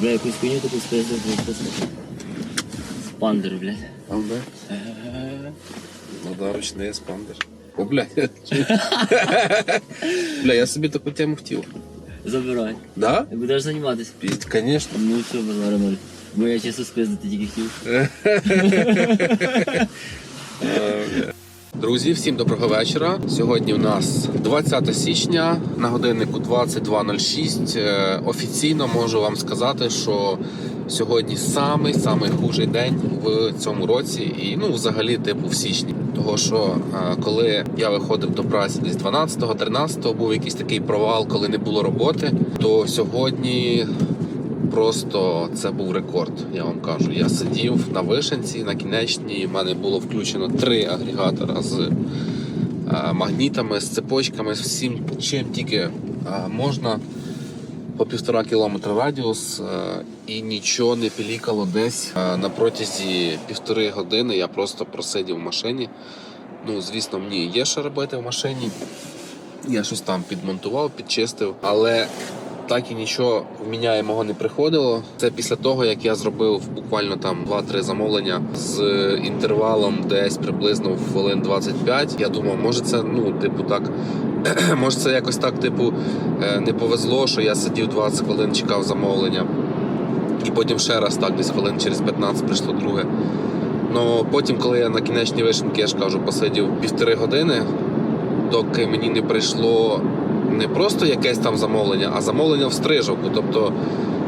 Бля, якусь хуйню таку спиздив. Спандер, блядь. Спандер? Ну да, ручний спандер. О, бля, бля, я собі таку тему хотів. Забирай. Да? І будеш займатися. Пізд, конечно. Ну все, базара ноль. Бо я чисто спиздити тільки хотів. Друзі, всім доброго вечора. Сьогодні у нас 20 січня на годиннику 22.06. Е, Офіційно можу вам сказати, що сьогодні самий самий хужий день в цьому році, і ну взагалі типу в січні. Того що е, коли я виходив до праці десь 12-го, 13-го, був якийсь такий провал, коли не було роботи, то сьогодні Просто це був рекорд, я вам кажу. Я сидів на вишенці на кінечній. в мене було включено три агрегатора з е, магнітами, з цепочками, з всім чим тільки е, можна по півтора кілометра радіус, е, і нічого не пілікало десь на протязі півтори години. Я просто просидів в машині. Ну, звісно, мені є що робити в машині. Я щось там підмонтував, підчистив, але так і нічого вміняємого не приходило. Це після того, як я зробив буквально там 2-3 замовлення з інтервалом десь приблизно в хвилин 25. Я думав, може це ну, типу, так. Може, це якось так, типу, е, не повезло, що я сидів 20 хвилин, чекав замовлення. І потім ще раз так, десь хвилин через 15 прийшло друге. Ну потім, коли я на кінечній вишенки, я ж кажу, посидів півтори години, доки мені не прийшло не просто якесь там замовлення, а замовлення в Стрижавку. Тобто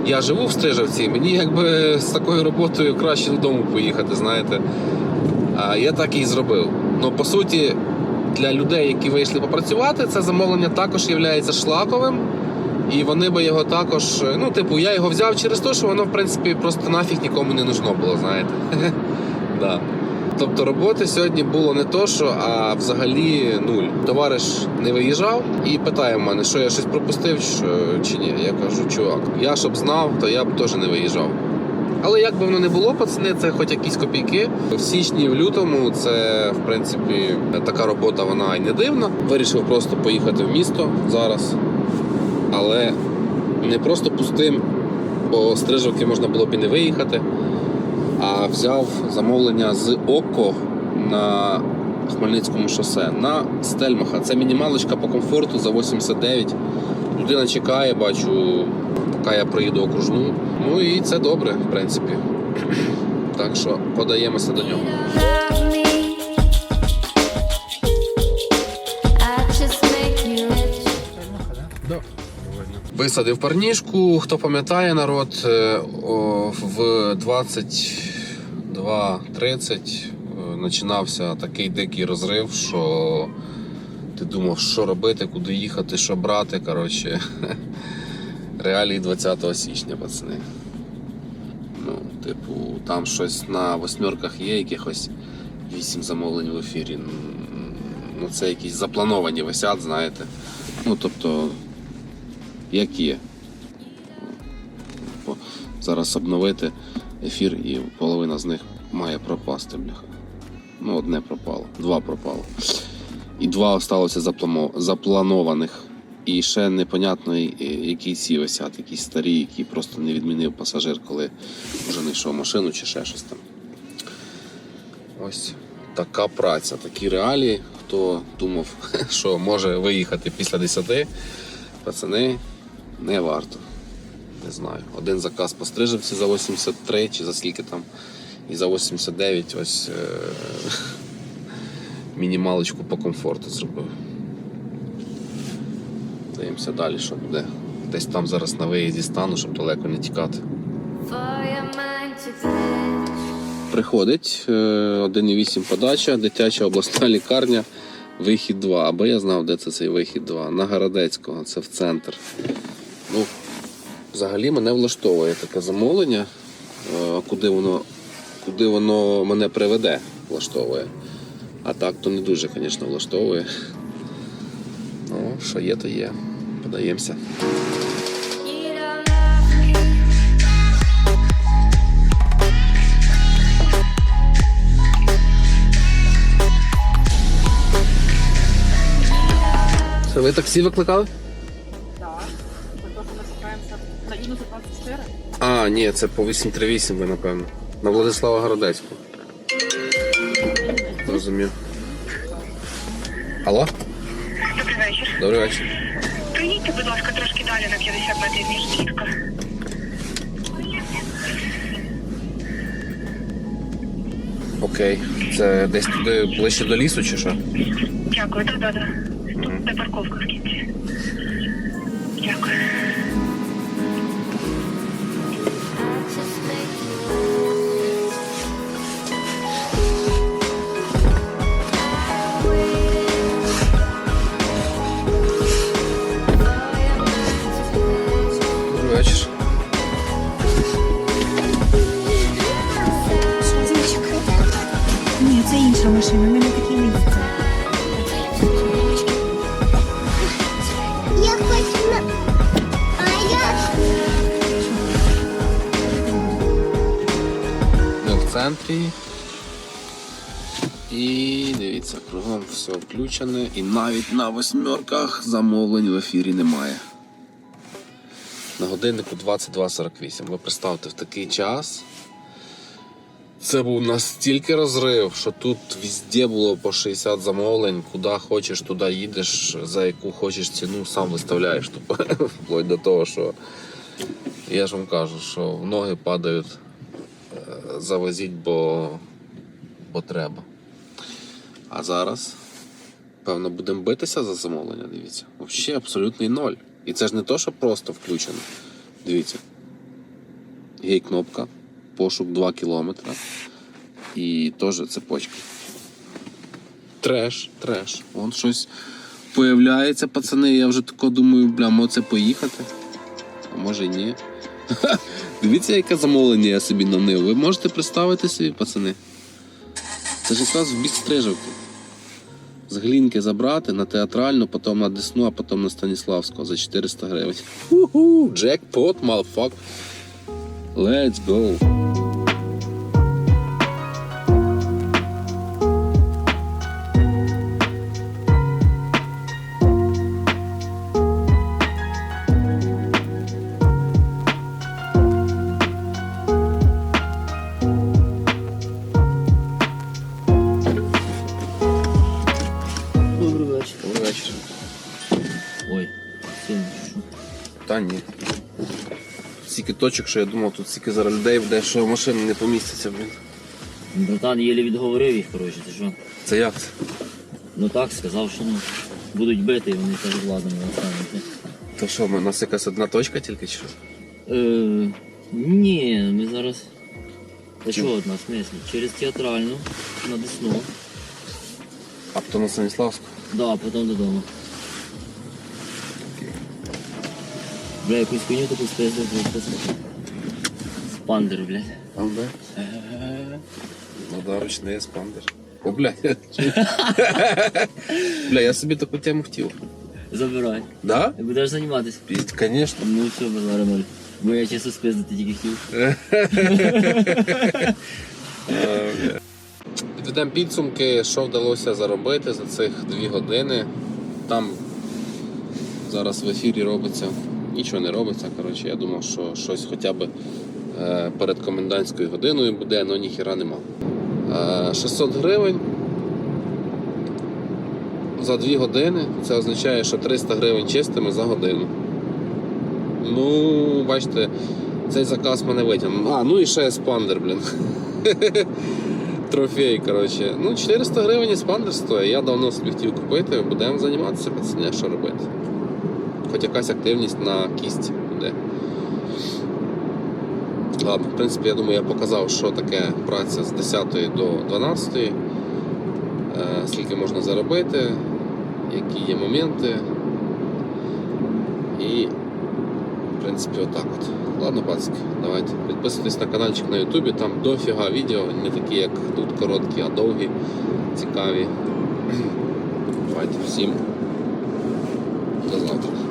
я живу в Стрижавці, мені якби з такою роботою краще додому поїхати, знаєте. А я так і зробив. Ну, по суті, для людей, які вийшли попрацювати, це замовлення також є шлаковим. І вони би його також. Ну, типу, я його взяв через те, що воно, в принципі, просто нафіг нікому не нужно було, знаєте. да. Тобто роботи сьогодні було не то, що, а взагалі нуль. Товариш не виїжджав і питає мене, що я щось пропустив чи ні. Я кажу, чувак, я щоб знав, то я б теж не виїжджав. Але як би воно не було, пацани, це хоч якісь копійки. В січні, в лютому це в принципі така робота, вона і не дивна. Вирішив просто поїхати в місто зараз, але не просто пустим, бо з Стрижівки можна було б і не виїхати а взяв замовлення з ОКО на Хмельницькому шосе на Стельмаха. Це мінімалочка по комфорту за 89. Людина чекає, бачу, поки я приїду окружну. Ну і це добре, в принципі. Так що подаємося до нього. Висадив парнішку. Хто пам'ятає народ, е, в 22.30 е, починався такий дикий розрив, що ти думав, що робити, куди їхати, що брати. Коротше, реалії 20 січня, пацани. Ну, типу, там щось на восьмерках є, якихось 8 замовлень в ефірі. Ну, це якісь заплановані висять, знаєте. Ну, тобто, як є. Зараз обновити ефір і половина з них має пропасти, бляха. Ну, одне пропало, два пропало. І два осталося запланованих. І ще непонятно, які ці висять, якісь старі, які просто не відмінив пасажир, коли вже знайшов машину чи ще щось там. Ось така праця, такі реалії. Хто думав, що може виїхати після 10, пацани, не варто. Не знаю. Один заказ по Стрижевці за 83 чи за скільки там. І за 89 ось е- мінімалочку по комфорту зробив. Дивимося далі, що буде. Десь там зараз на виїзді стану, щоб далеко не тікати. Приходить е, 1,8 подача, дитяча обласна лікарня, вихід 2. Аби я знав, де це цей вихід 2. На Городецького, це в центр. Ну, взагалі мене влаштовує таке замовлення. Е, Куди воно, куди воно мене приведе, влаштовує. А так то не дуже, звісно, влаштовує. Ну, що є, то є. Подаємося. Це ви таксі викликали? Так, ми просто насипаємося на мінус 24. А, ні, це по 838 ви, напевно. На Владислава Городецьку. Зрозумів. Алло? Добрий вечір. Добрий вечір. Приїдьте, будь ласка, трошки далі на 50 метрів між чітко. Окей. Це десь туди ближче до лісу чи що? Дякую, так, так, так. Тут де парковка в кінці. Дякую. Інша машина, в мене такі не їздять. Я хочу на... А я... Ми в центрі. І дивіться, кругом все включене. І навіть на восьмерках замовлень в ефірі немає. На годиннику 22.48. Ви представте, в такий час. Це був настільки розрив, що тут везде було по 60 замовлень, куди хочеш, туди їдеш, за яку хочеш ціну, сам виставляєш. Тупо. Вплоть до того, що я ж вам кажу, що в ноги падають е, завозіть, бо, бо треба. А зараз, певно, будемо битися за замовлення, дивіться. Взагалі абсолютний ноль. І це ж не то, що просто включено. Дивіться. Є кнопка, пошук 2 кілометри. І теж цепочка. Треш, треш. Вон щось появляється, пацани. Я вже тако думаю, бля, може це поїхати. А може ні. Дивіться, яке замовлення я собі нанив. Ви можете представити собі, пацани? Це ж якраз в бік стрижавки. З глінки забрати на театральну, потім на Десну, а потім на Станіславського за 400 гривень. Джекпот, малфак. Let's go. Та ні. Стільки точок, що я думав, тут стільки зараз людей буде, що машини не помістяться, блін. Братан єлі відговорив їх, коротше, ти що? Це як це? Ну так, сказав, що ну, будуть бити, і вони теж владом не остануться. То що, у нас якась одна точка тільки чи що? Е, ні, ми зараз. Та що одна, в смислі? Через театральну на Десну. А потім на Станіславську. Да, потім додому. Бля, якусь хуйню таку спиздив, блядь, Спандер, блядь. Там де? Ну да, ручний еспандер. О, блядь. Бля, я собі таку тему хотів. Забирай. Да? І будеш займатися. Піздь, Конечно. Ну все, базара ноль. Бо я чисто спиздити тільки хотів. Підведемо підсумки, що вдалося заробити за цих дві години. Там зараз в ефірі робиться, нічого не робиться. Коротше, я думав, що щось хоча б е, перед комендантською годиною буде, але ніхіра нема. Е, 600 гривень за дві години. Це означає, що 300 гривень чистими за годину. Ну, бачите, цей заказ мене витягнув. А, ну і ще еспандер, блін. Трофей, коротше. Ну, 400 гривень еспандер стоїть. Я давно собі хотів купити, будемо займатися, пацани, що робити. Хоч якась активність на кість буде. Ладно, в принципі, я думаю, я показав, що таке праця з 10 до 12, е, скільки можна заробити, які є моменти. І, в принципі, отак от. Ладно, пацки, давайте. Підписуйтесь на каналчик на Ютубі, там дофіга відео, не такі, як тут короткі, а довгі, цікаві. Давайте всім. До завтра.